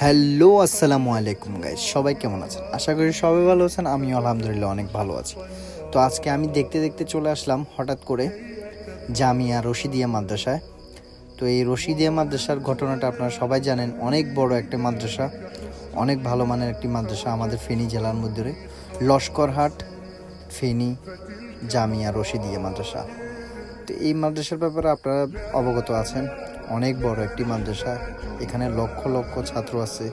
Hello, আসসালামু আলাইকুম guys সবাই কেমন আছেন? আশা করি সবাই ভালো আছেন, আমিও আলহামদুলিল্লাহ অনেক ভালো আছি। তো আজকে আমি দেখতে দেখতে চলে আসলাম হঠাৎ করে জামিয়া রশিদিয়া মাদ্রাসায়। তো এই রশিদিয়া মাদ্রাসার ঘটনাটা আপনারা সবাই জানেন, অনেক বড় একটা মাদ্রাসা, অনেক ভালো মানের একটি মাদ্রাসা আমাদের ফেনী জেলার মধ্যে লস্করহাট ফেনী জামিয়া রশিদিয়া মাদ্রাসা। তো এই মাদ্রাসার ব্যাপারে আপনারা অবগত আছেন অনেক বড় একটি মাদ্রাসা। এখানে লক্ষ লক্ষ ছাত্র আছে।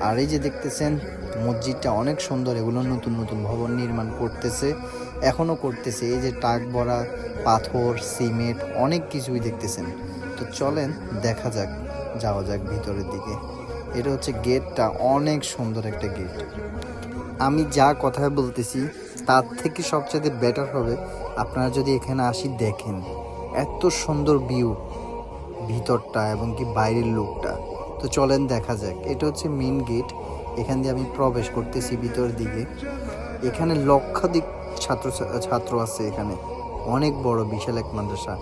আর এই যে দেখতেছেন, মসজিদটা অনেক সুন্দর। এগুলো নতুন নতুন ভবন নির্মাণ করতেছে এখনও করতেছে। এই যে টাক ভরা, পাথর, সিমেন্ট, অনেক কিছুই দেখতেছেন। তো চলেন, দেখা যাক, যাওয়া যাক ভিতরের দিকে। এটা হচ্ছে গেটটা, অনেক সুন্দর একটা গেট। আমি যা কথা বলতেছি, তার থেকে সবচেয়ে বেটার হবে আপনারা যদি এখানে আসি দেখেন। এত সুন্দর ভিউ ভিতরটা এবং কি বাইরের লুকটা। তো চলেন দেখা যাক। এটা হচ্ছে মেন গেট এখান দিয়ে আমি প্রবেশ করতেছি ভিতর দিকে। এখানে লক্ষাধিক ছাত্র ছাত্র আছে এখানে। অনেক বড়, বিশাল এক মাদ্রাসা।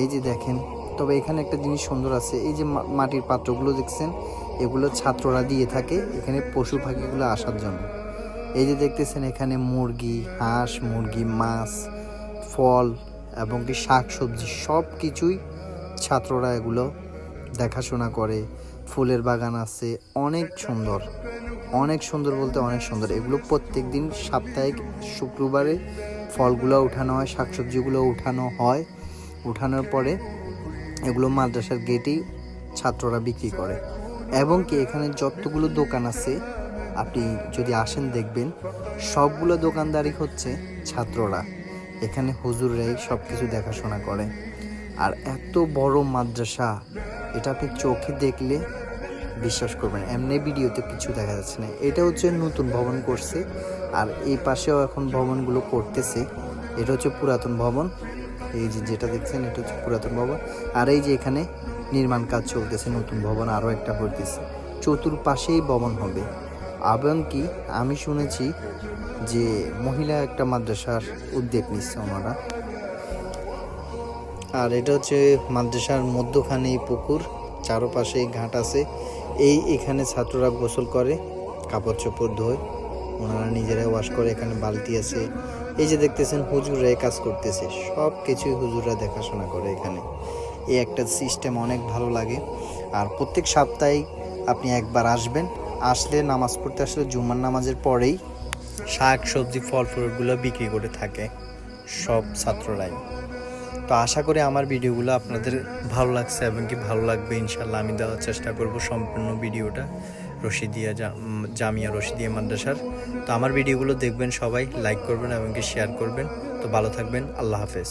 এই যে দেখেন, তবে এখানে একটা জিনিস সুন্দর আছে। এই যে মাটির পাত্রগুলো দেখছেন, এগুলো ছাত্ররা দিয়ে থাকে এখানে পশু পাখিগুলো আসার জন্য। এই যে দেখতেছেন, এখানে মুরগি, হাঁস, মুরগি, মাছ, ফল এবং কি শাক সবজি সব কিছুই ছাত্ররা এগুলো দেখাশোনা করে। ফুলের বাগান আছে, অনেক সুন্দর। অনেক সুন্দর বলতে অনেক সুন্দর। এগুলো প্রত্যেক দিন সাপ্তাহিক শুক্রবারে ফলগুলো উঠানো হয়, শাকসবজিগুলো উঠানো হয়। উঠানোর পরে এগুলো মাদ্রাসার গেটেই ছাত্ররা বিক্রি করে। এবং কি এখানে যতগুলো দোকান আছে, আপনি যদি আসেন দেখবেন, সবগুলো দোকানদারি হচ্ছে ছাত্ররা। এখানে হুজুররাই সব কিছু দেখাশোনা করে। আর এত বড় মাদ্রাসা, এটা আপনি চোখে দেখলে বিশ্বাস করবেন, এমনি ভিডিওতে কিছু দেখা যাচ্ছে না। এটা হচ্ছে নতুন ভবন করছে, আর এই পাশেও এখন ভবনগুলো করতেছে। এটা হচ্ছে পুরাতন ভবন, এই যে যেটা দেখছেন, এটা হচ্ছে পুরাতন ভবন। আর এই যে এখানে নির্মাণ কাজ চলতেছে, নতুন ভবন আরও একটা করতেছে। চতুর্পাশেই ভবন হবে। এবং কি, আমি শুনেছি যে মহিলা একটা মাদ্রাসার উদ্যোগ নিচ্ছে ওনারা। আর এটা হচ্ছে মাদ্রাসার মধ্যখানে পুকুর, চারপাশে ঘাট আছে। এই এখানে ছাত্ররা গোসল করে, কাপড় চোপড় ধোয়, ওনারা নিজেরাই ওয়াশ করে, এখানে বালতি আছে। এই যে দেখতেছেন হুজুররা কাজ করতেছে সব কিছুই হুজুররা দেখাশোনা করে এখানে। এই একটা সিস্টেম অনেক ভালো লাগে। আর প্রত্যেক সপ্তাহে আপনি একবার আসবেন, আসলে নামাজ পড়তে আসলে জুমার নামাজের পরেই শাক, সবজি ফল ফ্রুটগুলো বিক্রি করে থাকে সব ছাত্ররাই। তো আশা করি আমার ভিডিওগুলো আপনাদের ভালো লাগছে এবং কি ভালো লাগবে ইনশাল্লাহ আমি দেওয়ার চেষ্টা করব সম্পূর্ণ ভিডিওটা। রশিদিয়া জামিয়া রশিদিয়া মাদ্রাসার। তো আমার ভিডিওগুলো দেখবেন সবাই লাইক করবেন এবং কি শেয়ার করবেন। তো ভালো থাকবেন, আল্লাহ হাফেজ।